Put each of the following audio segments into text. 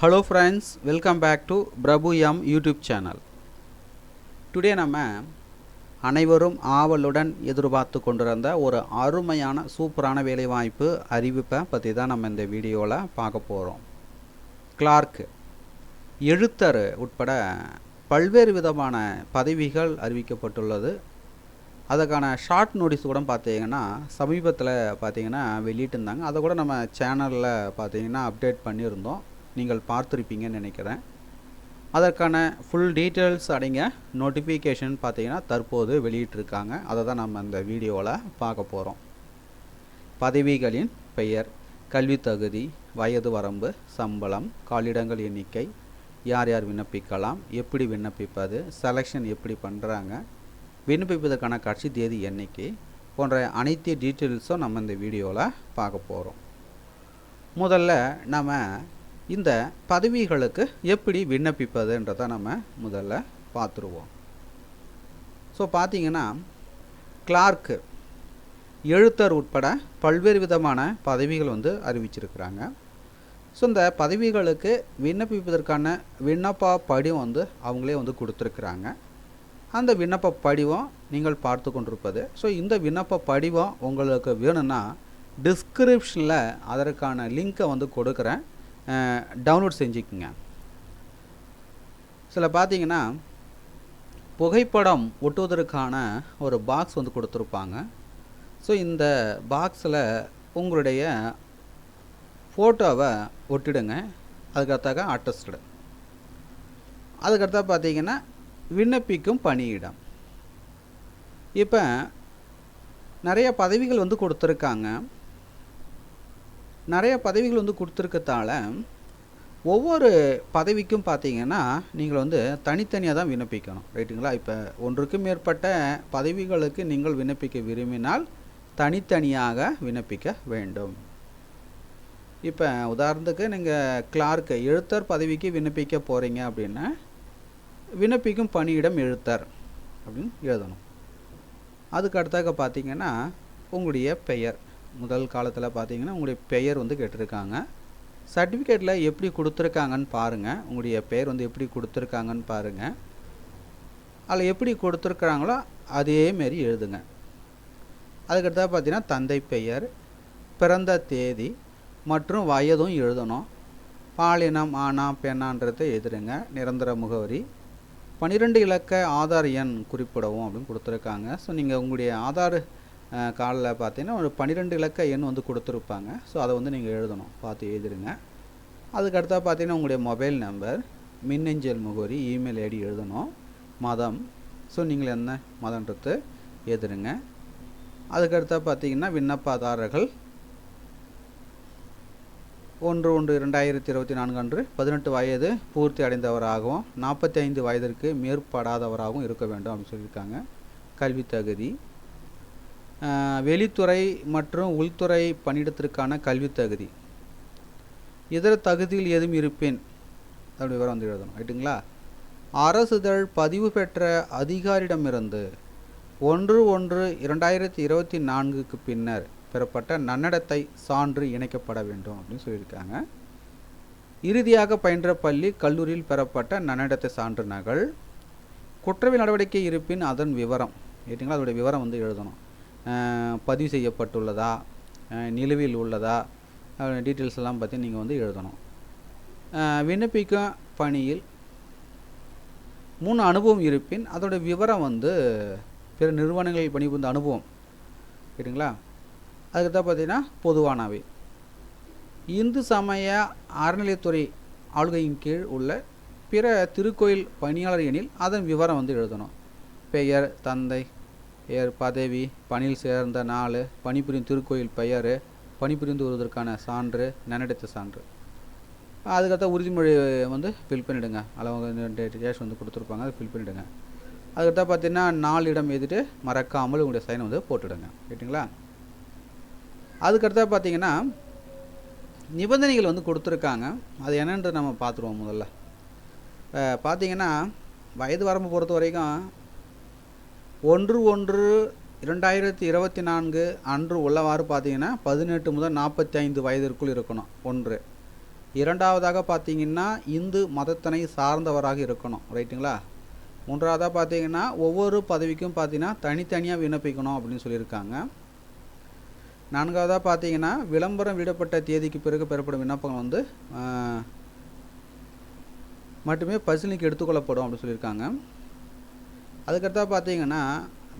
Hello friends welcome back to Prabhu M YouTube channel today நம்ம அனைவரும் ஆவலுடன் எதிர்பார்த்து கொண்டிருந்த ஒரு அருமையான சூப்பரான வேலைவாய்ப்பு அறிவிப்பை பற்றி தான் நம்ம இந்த வீடியோவில் பார்க்க போகிறோம் கிளார்க்கு எழுத்தர் உட்பட பல்வேறு விதமான பதவிகள் அறிவிக்கப்பட்டுள்ளது. அதுக்கான ஷார்ட் நோட்டீஸ் கூட பார்த்தீங்கன்னா சமீபத்தில் பார்த்தீங்கன்னா வெளியிட்டிருந்தாங்க. அதை கூட நம்ம சேனலில் பார்த்தீங்கன்னா அப்டேட் பண்ணியிருந்தோம். நீங்கள் பார்த்துருப்பீங்கன்னு நினைக்கிறேன். அதற்கான ஃபுல் டீட்டெயில்ஸ் அடங்கிய நோட்டிஃபிகேஷன் பார்த்தீங்கன்னா தற்போது வெளியிட்டிருக்காங்க. அதை தான் நம்ம இந்த வீடியோவில் பார்க்க போகிறோம் பதவிகளின் பெயர் கல்வி தகுதி வயது வரம்பு சம்பளம் காலிடங்கள் எண்ணிக்கை யார் யார் விண்ணப்பிக்கலாம் எப்படி விண்ணப்பிப்பது செலெக்ஷன் எப்படி பண்ணுறாங்க விண்ணப்பிப்பதற்கான கட்சி தேதி என்னைக்கு போன்ற அனைத்து டீட்டெயில்ஸும் நம்ம இந்த வீடியோவில் பார்க்க போகிறோம் முதல்ல நம்ம இந்த பதவிகளுக்கு எப்படி விண்ணப்பிப்பதுன்றதை நம்ம முதல்ல பார்த்துருவோம். ஸோ பார்த்தீங்கன்னா கிளார்க்கு எழுத்தர் உட்பட பல்வேறு விதமான பதவிகள் வந்து அறிவிச்சிருக்கிறாங்க. ஸோ இந்த பதவிகளுக்கு விண்ணப்பிப்பதற்கான விண்ணப்ப படிவம் வந்து அவங்களே வந்து கொடுத்துருக்குறாங்க. அந்த விண்ணப்ப படிவம் நீங்கள் பார்த்து கொண்டிருப்பது. ஸோ இந்த விண்ணப்ப படிவம் உங்களுக்கு வேணும்னா டிஸ்கிரிப்ஷனில் அதற்கான லிங்க்கை வந்து கொடுக்குறேன். டவுன்லோட் செஞ்சுக்குங்க. சில பார்த்தீங்கன்னா புகைப்படம் ஒட்டுவதற்கான ஒரு பாக்ஸ் வந்து கொடுத்துருப்பாங்க. ஸோ இந்த பாக்ஸில் உங்களுடைய ஃபோட்டோவை ஒட்டிடுங்க. அதுக்கடுத்தாக அட்டஸ்டு அதுக்கடுத்தா பார்த்தீங்கன்னா விண்ணப்பிக்கும் பணியிடம். இப்போ நிறைய பதவிகள் வந்து கொடுத்துருக்காங்க. நிறைய பதவிகள் வந்து கொடுத்துருக்கத்தால ஒவ்வொரு பதவிக்கும் பார்த்தீங்கன்னா நீங்கள் வந்து தனித்தனியாக தான் விண்ணப்பிக்கணும். ரைட்டுங்களா? இப்போ ஒன்றுக்கும் மேற்பட்ட பதவிகளுக்கு நீங்கள் விண்ணப்பிக்க விரும்பினால் தனித்தனியாக விண்ணப்பிக்க வேண்டும். இப்போ உதாரணத்துக்கு நீங்கள் கிளார்க்கு எழுத்தர் பதவிக்கு விண்ணப்பிக்க போகிறீங்க அப்படின்னா விண்ணப்பிக்கும் பணியிடம் எழுத்தர் அப்படின்னு எழுதணும். அதுக்கு அடுத்தாக பார்த்தீங்கன்னா உங்களுடைய பெயர். முதல் காலத்தில் பார்த்தீங்கன்னா உங்களுடைய பெயர் வந்து கேட்டிருக்காங்க. சர்டிஃபிகேட்டில் எப்படி கொடுத்துருக்காங்கன்னு பாருங்கள் உங்களுடைய பெயர் வந்து எப்படி கொடுத்துருக்காங்கன்னு பாருங்கள் அதில் எப்படி கொடுத்துருக்குறாங்களோ அதேமாரி எழுதுங்க. அதுக்கடுத்தா பார்த்தீங்கன்னா தந்தை பெயர் பிறந்த தேதி மற்றும் வயதும் எழுதணும். பாலினம் ஆனா பெண்ணான்றதை எழுதுருங்க நிரந்தர முகவரி. பன்னிரெண்டு இலக்க ஆதார் எண் குறிப்பிடவும் அப்படின்னு கொடுத்துருக்காங்க. ஸோ நீங்கள் உங்களுடைய ஆதார் காலில் பார்த்தீங்கன்னா ஒரு பன்னிரெண்டு இலக்க எண் வந்து கொடுத்துருப்பாங்க. ஸோ அதை வந்து நீங்கள் எழுதணும். பார்த்து எழுதிருங்க. அதுக்கடுத்தா பார்த்தீங்கன்னா உங்களுடைய மொபைல் நம்பர் மின்னஞ்சல் முகவரி இமெயில் ஐடி எழுதணும். மதம். ஸோ நீங்கள் என்ன மதன்றது எழுதுருங்க. அதுக்கடுத்தா பார்த்தீங்கன்னா விண்ணப்பதாரர்கள். ஒன்று ஒன்று இரண்டாயிரத்தி இருபத்தி நான்கு அன்று பதினெட்டு வயது பூர்த்தி அடைந்தவராகவும் நாற்பத்தி ஐந்து வயதிற்கு மேற்படாதவராகவும் இருக்க வேண்டும் அப்படின்னு சொல்லியிருக்காங்க. கல்வி தகுதி. வெளித்துறை மற்றும் உள்துறை பணியிடத்திற்கான கல்வி தகுதி. இதர தகுதியில் எதுவும் இருப்பேன். அப்படி விவரம் வந்து எழுதணும். ரைட்டுங்களா அரசுதழ் பதிவு பெற்ற அதிகாரியிடமிருந்து ஒன்று ஒன்று இரண்டாயிரத்தி இருபத்தி நான்குக்கு பின்னர் பெறப்பட்ட நன்னடத்தை சான்று இணைக்கப்பட வேண்டும் அப்படின்னு சொல்லியிருக்காங்க. இறுதியாக பயின்ற பள்ளி கல்லூரியில் பெறப்பட்ட நன்னடத்தை சான்று நகல். குற்றவியல் நடவடிக்கை இருப்பின் அதன் விவரம். ஏற்றிங்களா அதோடைய விவரம் வந்து எழுதணும். பதிவு செய்யப்பட்டுள்ளதா? நிலுவையில் உள்ளதா? டீட்டெயில்ஸ் எல்லாம் பற்றி நீங்கள் வந்து எழுதணும். விண்ணப்பிக்கும் பணியில் மூணு அனுபவம் இருப்பின் அதோட விவரம் வந்து பிற நிறுவனங்களில் பணிபுரிந்த அனுபவம். கேட்டுங்களா? அதுக்கு தான் பார்த்தீங்கன்னா பொதுவானவை. இந்து சமய அறநிலையத்துறை ஆளுகையின் கீழ் உள்ள பிற திருக்கோயில் பணியாளர் எனில் அதன் விவரம் வந்து எழுதணும். பெயர் தந்தை ஏர் பதவி பணியில் சேர்ந்த நாள் பணிபுரியும் திருக்கோயில் பெயர் பணிபுரிந்து வருவதற்கான சான்று நன்னடத்த சான்று. அதுக்கடுத்த உறுதிமொழி வந்து ஃபில் பண்ணிவிடுங்க அளவு டேஷ் வந்து கொடுத்துருப்பாங்க அதை ஃபில் பண்ணிவிடுங்க அதுக்கடுத்தா பார்த்தீங்கன்னா நாலு இடம் எழுதிட்டு மறக்காமல் உங்களுடைய சைனை வந்து போட்டுவிடுங்க ரைட்டுங்களா அதுக்கடுத்தா பார்த்தீங்கன்னா நிபந்தனைகள் வந்து கொடுத்துருக்காங்க. அது என்னன்றது நம்ம பார்த்துருவோம் முதல்ல. பார்த்தீங்கன்னா வயது வரம்பு பொறுத்த வரைக்கும் ஒன்று ஒன்று இரண்டாயிரத்தி இருபத்தி நான்கு அன்று உள்ளவாறு பார்த்தீங்கன்னா பதினெட்டு முதல் நாற்பத்தி ஐந்து வயதிற்குள் இருக்கணும். ஒன்று. இரண்டாவதாக பார்த்தீங்கன்னா இந்து மதத்தினை சார்ந்தவராக இருக்கணும். ரைட்டுங்களா? மூன்றாவதாக பார்த்தீங்கன்னா ஒவ்வொரு பதவிக்கும் பார்த்தீங்கன்னா தனித்தனியாக விண்ணப்பிக்கணும் அப்படின்னு சொல்லியிருக்காங்க. நான்காவதாக பார்த்தீங்கன்னா விளம்பரம் விடப்பட்ட தேதிக்கு பிறகு பெறப்படும் விண்ணப்பங்கள் வந்து மட்டுமே பரிசீலனைக்கு எடுத்துக்கொள்ளப்படும் அப்படின்னு சொல்லியிருக்காங்க. அதுக்கடுத்தா பார்த்தீங்கன்னா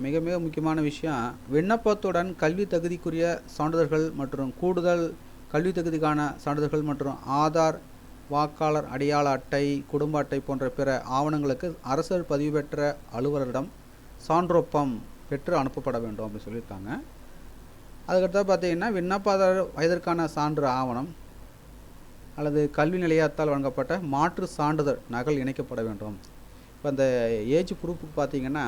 மிக மிக முக்கியமான விஷயம் விண்ணப்பத்துடன் கல்வி தகுதிக்குரிய சான்றிதழ்கள் மற்றும் கூடுதல் கல்வி தகுதிக்கான சான்றிதழ்கள் மற்றும் ஆதார் வாக்காளர் அடையாள அட்டை குடும்ப அட்டை போன்ற பிற ஆவணங்களுக்கு அரசர் பதிவு பெற்ற அலுவலரிடம் சான்றொப்பம் பெற்று அனுப்பப்பட வேண்டும் அப்படின்னு சொல்லியிருக்காங்க. அதுக்கடுத்தா பார்த்தீங்கன்னா விண்ணப்பதாரர் வயதிற்கான சான்று ஆவணம் அல்லது கல்வி நிலையத்தால் வழங்கப்பட்ட மாற்று சான்றிதழ் நகல் இணைக்கப்பட வேண்டும். இப்போ அந்த ஏஜ் ப்ரூஃபுக்கு பார்த்தீங்கன்னா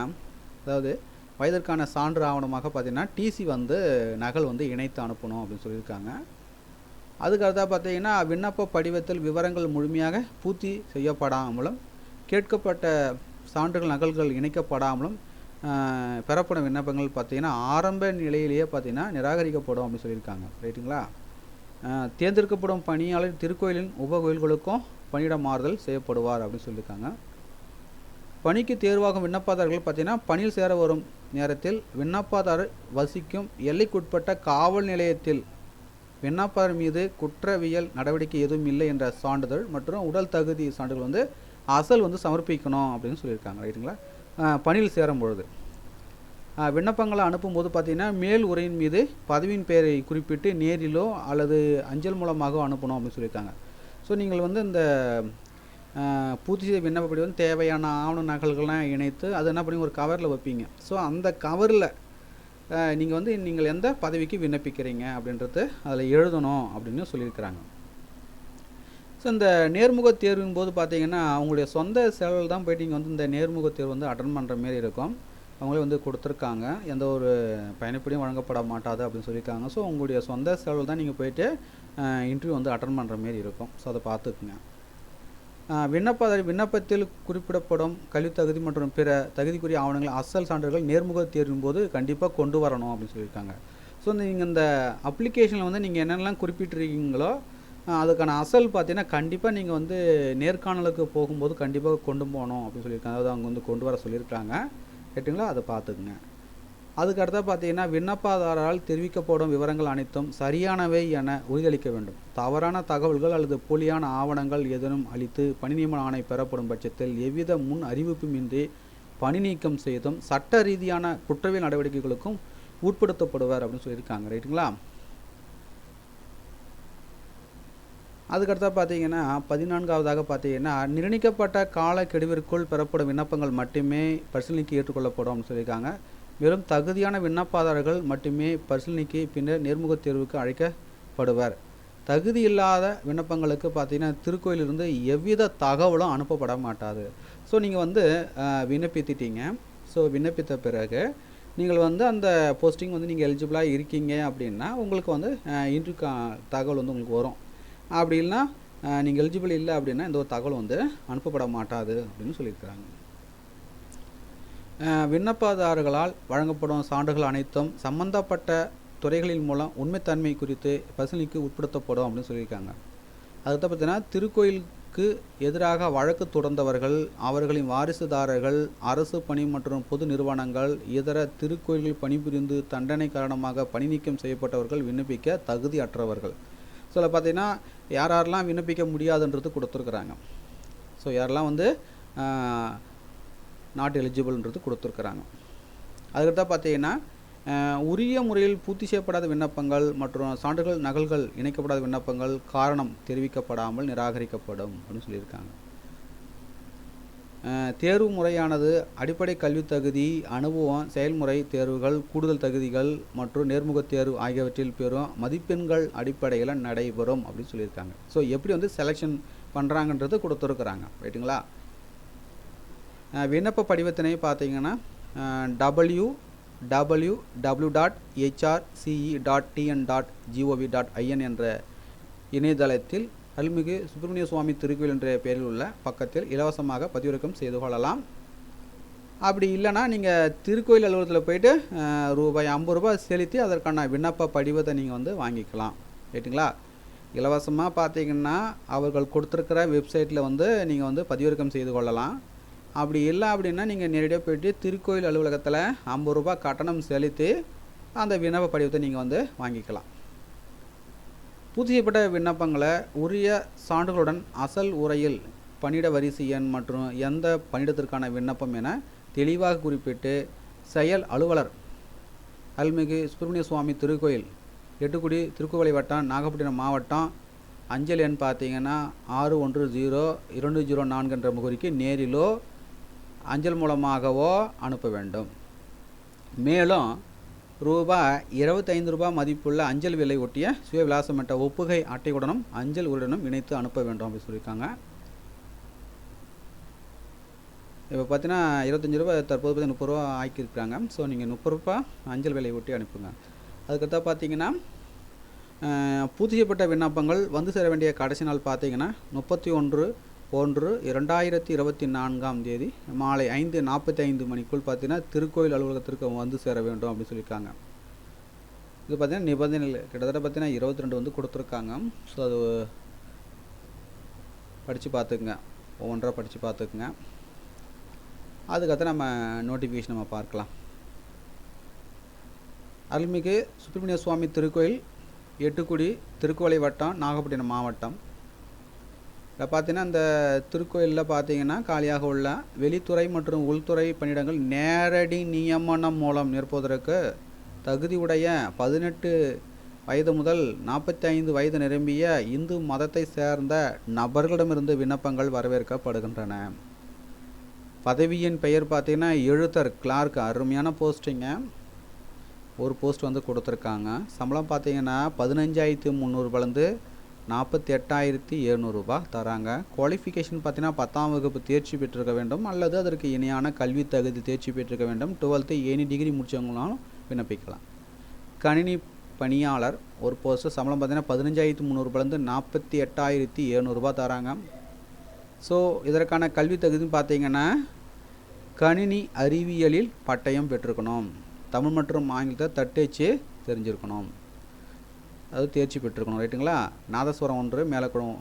அதாவது வயதிற்கான சான்று ஆவணமாக பார்த்தீங்கன்னா டிசி வந்து நகல் வந்து இணைத்து அனுப்பணும் அப்படின்னு சொல்லியிருக்காங்க. அதுக்கடுத்தா பார்த்தீங்கன்னா விண்ணப்ப படிவத்தில் விவரங்கள் முழுமையாக பூர்த்தி செய்யப்படாமலும் கேட்கப்பட்ட சான்றுகள் நகல்கள் இணைக்கப்படாமலும் பெறப்படும் விண்ணப்பங்கள் பார்த்தீங்கன்னா ஆரம்ப நிலையிலேயே பார்த்தீங்கன்னா நிராகரிக்கப்படும் அப்படின்னு சொல்லியிருக்காங்க. ரைட்டுங்களா? தேர்ந்தெடுக்கப்படும் பணியாளர் திருக்கோயிலின் உப கோயில்களுக்கும் பணியிட மாறுதல் செய்யப்படுவார் அப்படின்னு சொல்லியிருக்காங்க. பணிக்கு தேர்வாகும் விண்ணப்பதாரர்கள் பார்த்தீங்கன்னா பணியில் சேர வரும் நேரத்தில் விண்ணப்பதாரர் வசிக்கும் எல்லைக்குட்பட்ட காவல் நிலையத்தில் விண்ணப்பதாரர் மீது குற்றவியல் நடவடிக்கை எதுவும் இல்லை என்ற சான்றிதழ் மற்றும் உடல் தகுதி சான்றிதழ் வந்து அசல் வந்து சமர்ப்பிக்கணும் அப்படின்னு சொல்லியிருக்காங்க ரைட்டுங்களா? பணியில் சேரும் பொழுது. விண்ணப்பங்களை அனுப்பும்போது பார்த்தீங்கன்னா மேல் உரையின் மீது பதவியின் பெயரை குறிப்பிட்டு நேரிலோ அல்லது அஞ்சல் மூலமாக அனுப்பணும் அப்படின்னு சொல்லியிருக்காங்க. ஸோ நீங்கள் வந்து இந்த பூர்த்தி செய்த விண்ணப்பப்படி வந்து தேவையான ஆவண நகல்கள்லாம் இணைத்து அது என்ன பண்ணி ஒரு கவரில் வைப்பீங்க. ஸோ அந்த கவரில் நீங்கள் வந்து நீங்கள் எந்த பதவிக்கு விண்ணப்பிக்கிறீங்க அப்படின்றது அதில் எழுதணும் அப்படின்னு சொல்லியிருக்கிறாங்க. ஸோ இந்த நேர்முக தேர்வின் போது பார்த்தீங்கன்னா அவங்களுடைய சொந்த செலவில் தான் போயிட்டு நீங்கள் வந்து இந்த நேர்முக தேர்வு வந்து அட்டன் பண்ணுற மாரி இருக்கும். அவங்களே வந்து கொடுத்துருக்காங்க. எந்த ஒரு பயணப்படியும் வழங்கப்பட மாட்டாது அப்படின்னு சொல்லியிருக்காங்க. ஸோ உங்களுடைய சொந்த செலவில் தான் நீங்கள் போயிட்டு இன்டர்வியூ வந்து அட்டன் பண்ணுற மாரி இருக்கும். ஸோ அதை பார்த்துக்குங்க. விண்ணப்பதாரி விண்ணப்பத்தில் குறிப்பிடப்படும் கல்வி தகுதி மற்றும் பிற தகுதிக்குரிய ஆவணங்கள் அசல் சான்றுகள் நேர்முக தேர்வின் போது கண்டிப்பாக கொண்டு வரணும் அப்படின்னு சொல்லியிருக்காங்க. ஸோ நீங்கள் இந்த அப்ளிகேஷனில் வந்து நீங்கள் என்னென்னலாம் குறிப்பிட்டிருக்கீங்களோ அதுக்கான அசல் பார்த்தீங்கன்னா கண்டிப்பாக நீங்கள் வந்து நேர்காணலுக்கு போகும்போது கண்டிப்பாக கொண்டு போகணும் அப்படின்னு சொல்லியிருக்காங்க. அதாவது அவங்க வந்து கொண்டு வர சொல்லியிருக்காங்க கேட்டுங்களா? அதை பார்த்துக்குங்க. அதுக்கு பார்த்தீங்கன்னா விண்ணப்பதாரரால் தெரிவிக்கப்படும் விவரங்கள் அனைத்தும் சரியானவை என உறுதியளிக்க வேண்டும். தவறான தகவல்கள் அல்லது போலியான ஆவணங்கள் ஏதேனும் அளித்து பணி நியமன ஆணை பெறப்படும் பட்சத்தில் எவ்வித முன் அறிவிப்புமின்றி பணி நீக்கம் செய்தும் சட்ட ரீதியான குற்றவியல் நடவடிக்கைகளுக்கும் உட்படுத்தப்படுவார் அப்படின்னு சொல்லியிருக்காங்க. ரைட்டுங்களா? அதுக்கடுத்தா பார்த்தீங்கன்னா பதினான்காவதாக பார்த்தீங்கன்னா நிர்ணயிக்கப்பட்ட காலக்கெடுவிற்குள் பெறப்படும் விண்ணப்பங்கள் மட்டுமே பரிசீலனைக்கு ஏற்றுக்கொள்ளப்படும் அப்படின்னு சொல்லியிருக்காங்க. மேலும் தகுதியான விண்ணப்பதாரர்கள் மட்டுமே பரிசீலனைக்கு பின்னர் நேர்முகத் தேர்வுக்கு அழைக்கப்படுவர். தகுதி இல்லாத விண்ணப்பங்களுக்கு பார்த்தீங்கன்னா திருக்கோயிலிருந்து எவ்வித தகவலும் அனுப்பப்பட மாட்டாது. ஸோ நீங்கள் வந்து அஹ், விண்ணப்பித்துட்டீங்க. ஸோ விண்ணப்பித்த பிறகு நீங்கள் வந்து அந்த போஸ்டிங் வந்து நீங்கள் எலிஜிபிளாக இருக்கீங்க அப்படின்னா உங்களுக்கு வந்து இன்டர்வியூ தகவல் வந்து உங்களுக்கு வரும். அப்படி இல்லைன்னா நீங்கள் எலிஜிபிள் இல்லை அப்படின்னா இந்த ஒரு தகவல் வந்து அனுப்பப்பட மாட்டாது அப்படின்னு சொல்லியிருக்கிறாங்க. விண்ணப்பதாரர்களால் வழங்கப்படும் சான்றுகள் அனைத்தும் சம்பந்தப்பட்ட துறைகளின் மூலம் உண்மைத்தன்மை குறித்து பரிசீலனைக்கு உட்படுத்தப்படும் அப்படின்னு சொல்லியிருக்காங்க. அதுக்கு பார்த்தீங்கன்னா திருக்கோயிலுக்கு எதிராக வழக்கு தொடர்ந்தவர்கள் அவர்களின் வாரிசுதாரர்கள் அரசு பணி மற்றும் பொது நிறுவனங்கள் இதர திருக்கோயில்கள் பணிபுரிந்து தண்டனை காரணமாக பணி நீக்கம் செய்யப்பட்டவர்கள் விண்ணப்பிக்க தகுதி அற்றவர்கள். ஸோ அதில் பார்த்தீங்கன்னா யார் யாரெல்லாம் விண்ணப்பிக்க முடியாதுன்றது கொடுத்துருக்குறாங்க. ஸோ யாரெல்லாம் வந்து நாட் எலிஜிபிள்ன்றது கொடுத்துருக்குறாங்க. அதுக்கடுத்தா பார்த்தீங்கன்னா உரிய முறையில் பூர்த்தி செய்யப்படாத விண்ணப்பங்கள் மற்றும் சான்றுகள் நகல்கள் இணைக்கப்படாத விண்ணப்பங்கள் காரணம் தெரிவிக்கப்படாமல் நிராகரிக்கப்படும் அப்படின்னு சொல்லியிருக்காங்க. தேர்வு முறையானது அடிப்படை கல்வி தகுதி அனுபவம் செயல்முறை தேர்வுகள் கூடுதல் தகுதிகள் மற்றும் நேர்முகத் தேர்வு ஆகியவற்றில் பெறும் மதிப்பெண்கள் அடிப்படையில் நடைபெறும் அப்படின்னு சொல்லியிருக்காங்க. ஸோ எப்படி வந்து செலெக்ஷன் பண்ணுறாங்கன்றது கொடுத்துருக்குறாங்க. ரைட்டுங்களா விண்ணப்ப படிவத்தினை பார்த்தீங்கன்னா W W W dot HRCE dot TN dot GOV dot IN என்ற இணையதளத்தில் அருள்மிகு சுப்பிரமணிய சுவாமி திருக்கோயில் என்ற பெயரில் உள்ள பக்கத்தில் இலவசமாக பதிவிறக்கம் செய்து கொள்ளலாம். அப்படி இல்லைன்னா நீங்கள் திருக்கோயில் அலுவலகத்தில் போயிட்டு ரூபாய் ஐம்பது ரூபாய் செலுத்தி அதற்கான விண்ணப்ப படிவத்தை நீங்கள் வந்து வாங்கிக்கலாம். ரைட்டுங்களா இலவசமாக பார்த்தீங்கன்னா அவர்கள் கொடுத்துருக்கிற வெப்சைட்டில் வந்து நீங்கள் வந்து பதிவிறக்கம் செய்து கொள்ளலாம். அப்படி இல்லை அப்படின்னா நீங்கள் நேரடியாக போயிட்டு திருக்கோயில் அலுவலகத்தில் ஐம்பது ரூபாய் கட்டணம் செலுத்தி அந்த விண்ணப்ப படிவத்தை நீங்கள் வந்து வாங்கிக்கலாம். புதியப்பட்ட விண்ணப்பங்களை உரிய சான்றுகளுடன் அசல் உரையில் பணியிட வரிசை எண் மற்றும் எந்த பணியிடத்திற்கான விண்ணப்பம் என தெளிவாக குறிப்பிட்டு செயல் அலுவலர் அருள்மிகு சுப்பிரமணிய சுவாமி திருக்கோயில் எட்டுக்குடி திருக்குவளை வட்டம் நாகப்பட்டினம் மாவட்டம் அஞ்சல் எண் பார்த்தீங்கன்னா ஆறு ஒன்று ஜீரோ இரண்டு ஜீரோ நான்கு என்ற முகவரிக்கு நேரிலோ அஞ்சல் மூலமாகவோ அனுப்ப வேண்டும். மேலும் ரூபாய் இருபத்தைந்து ரூபாய் மதிப்புள்ள அஞ்சல் விலை ஒட்டிய சுய விலாசமிட்ட ஒப்புகை அட்டையுடனும் அஞ்சல் உருடனும் இணைத்து அனுப்ப வேண்டும் அப்படின்னு சொல்லியிருக்காங்க. இப்போ பார்த்தீங்கன்னா இருபத்தஞ்சி ரூபாய் தற்போது பார்த்து முப்பது ரூபா ஆக்கியிருக்காங்க ஸோ நீங்கள் முப்பது ரூபா அஞ்சல் விலை ஒட்டி அனுப்புங்க. அதுக்கடுத்தா பார்த்தீங்கன்னா அஹ், பூர்த்தி செய்யப்பட்ட விண்ணப்பங்கள் வந்து சேர வேண்டிய கடைசி நாள் பார்த்தீங்கன்னா முப்பத்தி ஒன்று ஒன்று இரண்டாயிரத்தி இருபத்தி நான்காம் தேதி மாலை ஐந்து நாற்பத்தி ஐந்து மணிக்குள் பார்த்தீங்கன்னா திருக்கோயில் அலுவலகத்திற்கு வந்து சேர வேண்டும் அப்படின்னு சொல்லியிருக்காங்க. இது பார்த்தீங்கன்னா நிபந்தனைகள் கிட்டத்தட்ட பார்த்தீங்கன்னா இருபத்தி ரெண்டு வந்து கொடுத்துருக்காங்க. ஸோ அது படித்து பார்த்துக்குங்க. ஒவ்வொன்றா படித்து பார்த்துக்குங்க. அதுக்கப்புறம் நம்ம நோட்டிஃபிகேஷன் நம்ம பார்க்கலாம். அருள்மிகு சுப்பிரமணிய சுவாமி திருக்கோயில் எட்டுக்குடி திருக்கோலை வட்டம் நாகப்பட்டினம் மாவட்டம். இதில் பார்த்தீங்கன்னா இந்த திருக்கோயிலில் பார்த்தீங்கன்னா காலியாக உள்ள வெளித்துறை மற்றும் உள்துறை பணியிடங்கள் நேரடி நியமனம் மூலம் நிற்பதற்கு தகுதியுடைய பதினெட்டு வயது முதல் நாற்பத்தி ஐந்து வயது நிரம்பிய இந்து மதத்தை சேர்ந்த நபர்களிடமிருந்து விண்ணப்பங்கள் வரவேற்கப்படுகின்றன. பதவியின் பெயர் பார்த்தீங்கன்னா எழுத்தர் கிளார்க். அருமையான போஸ்டிங்க. ஒரு போஸ்ட் வந்து கொடுத்துருக்காங்க. சம்பளம் பார்த்தீங்கன்னா பதினஞ்சாயிரத்தி முந்நூறுபாலேருந்து நாற்பத்தி எட்டாயிரத்தி எழுநூறுபா தராங்க. குவாலிஃபிகேஷன் பார்த்தீங்கன்னா பத்தாம் வகுப்பு தேர்ச்சி பெற்றிருக்க வேண்டும். அல்லது அதற்கு இணையான கல்வி தகுதி தேர்ச்சி பெற்றிருக்க வேண்டும். டுவெல்த்து எனி டிகிரி முடித்தவங்களாலும் விண்ணப்பிக்கலாம். கணினி பணியாளர் ஒரு போஸ்ட்டு சம்பளம் பார்த்தீங்கன்னா பதினஞ்சாயிரத்தி முந்நூறுபாலேருந்து நாற்பத்தி எட்டாயிரத்தி எழுநூறுபா தராங்க. ஸோ இதற்கான கல்வி தகுதின்னு பார்த்தீங்கன்னா கணினி அறிவியலில் பட்டயம் பெற்றிருக்கணும். தமிழ் மற்றும் ஆங்கிலத்தை தட்டச்சு தெரிஞ்சிருக்கணும். அது தேர்ச்சி பெற்றிருக்கணும் ரைட்டுங்களா? நாதஸ்வரம் ஒன்று மேலக்குளம்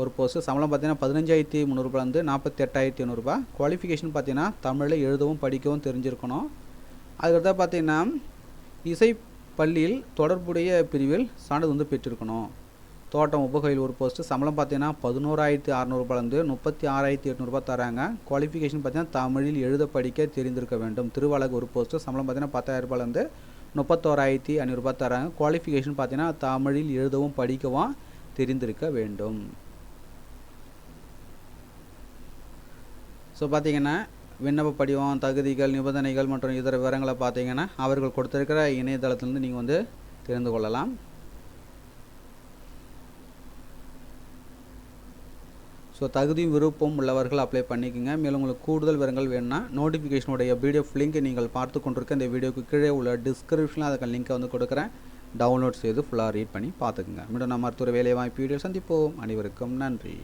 ஒரு போஸ்ட்டு சம்பளம் பார்த்தீங்கன்னா பதினஞ்சாயிரத்தி முந்நூறுபாலேருந்து நாற்பத்தி எட்டாயிரத்தி ஐநூறுரூபா குவாலிஃபிகேஷன் பார்த்தீங்கன்னா தமிழில் எழுதவும் படிக்கவும் தெரிஞ்சிருக்கணும். அதுக்கடுத்தா பார்த்தீங்கன்னா இசை பள்ளியில் தொடர்புடைய பிரிவில் சான்றிதழ் வந்து பெற்றிருக்கணும். தோட்டம் உபகையில் ஒரு போஸ்ட்டு சம்பளம் பார்த்தீங்கன்னா பதினோராயிரத்தி அறநூறுபாலேருந்து முப்பத்தி ஆறாயிரத்தி எட்நூறுபா தராங்க. குவாலிஃபிகேஷன் பார்த்தீங்கன்னா தமிழில் எழுத படிக்க தெரிந்திருக்க வேண்டும். திருவழகு ஒரு போஸ்ட்டு சம்பளம் பார்த்தீங்கன்னா பத்தாயிரரூபாலேருந்து முப்பத்தோராயிரத்தி ஐநூறுரூபா தராங்க. குவாலிஃபிகேஷன் பார்த்தீங்கன்னா தமிழில் எழுதவும் படிக்கவும் தெரிந்திருக்க வேண்டும். ஸோ பார்த்தீங்கன்னா விண்ணப்ப படிவம் தகுதிகள் நிபந்தனைகள் மற்றும் இதர விவரங்களை பார்த்தீங்கன்னா அவர்கள் கொடுத்துருக்கிற இணையதளத்திலிருந்து நீங்கள் வந்து தெரிந்து கொள்ளலாம். ஸோ தகுதியும் விருப்பம் உள்ளவர்கள் அப்ளை பண்ணிக்கோங்க. மேலும் உங்களுக்கு கூடுதல் விவரங்கள் வேணும்னா நோட்டிஃபிகேஷனுடைய பிடிஎஃப் லிங்க் நீங்கள் பார்த்து கொண்டிருக்க இந்த வீடியோக்கு கீழே உள்ள டிஸ்கிரிப்ஷனில் அதுக்கு லிங்க்கை வந்து கொடுக்குறேன். டவுன்லோட் செய்து ஃபுல்லாக ரீட் பண்ணி பார்த்துக்குங்க. மீண்டும் நம்ம மருத்துவ வேலைவாய்ப்பு வீடியோ சந்திப்போம். அனைவருக்கும் நன்றி.